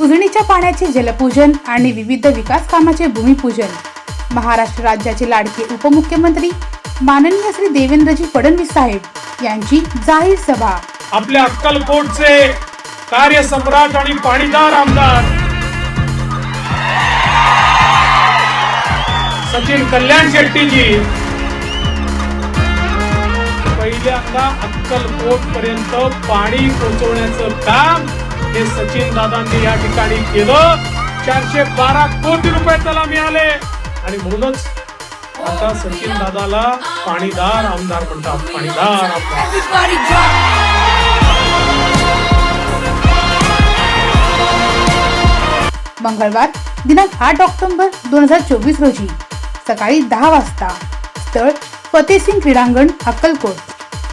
उजनीच्या पाण्याचे जलपूजन आणि विविध विकास कामाचे भूमिपूजन. महाराष्ट्र राज्याचे लाडके उपमुख्यमंत्री माननीय श्री देवेंद्रजी फडणवीस साहेब यांची जाहीर सभा. आपल्या अक्कलकोटचे कार्यसम्राट आणि पाणीदार आमदार सचिन कल्याण शेट्टीजी. पहिल्यांदा अक्कलकोट पर्यंत पाणी पोहोचवण्याचं काम हे सचिन दादांनी या ठिकाणी केलं. चारशे बारा कोटी रुपये त्याला मिळाले. आणि म्हणूनच आता सचिन दादाला पाणीदार आमदार म्हणतात. पाणीदार आमदार. मंगळवार दिनांक आठ ऑक्टोबर दोन हजार चोवीस रोजी सकाळी दहा वाजता स्थळ फतेसिंग क्रीडांगण अक्कलकोट.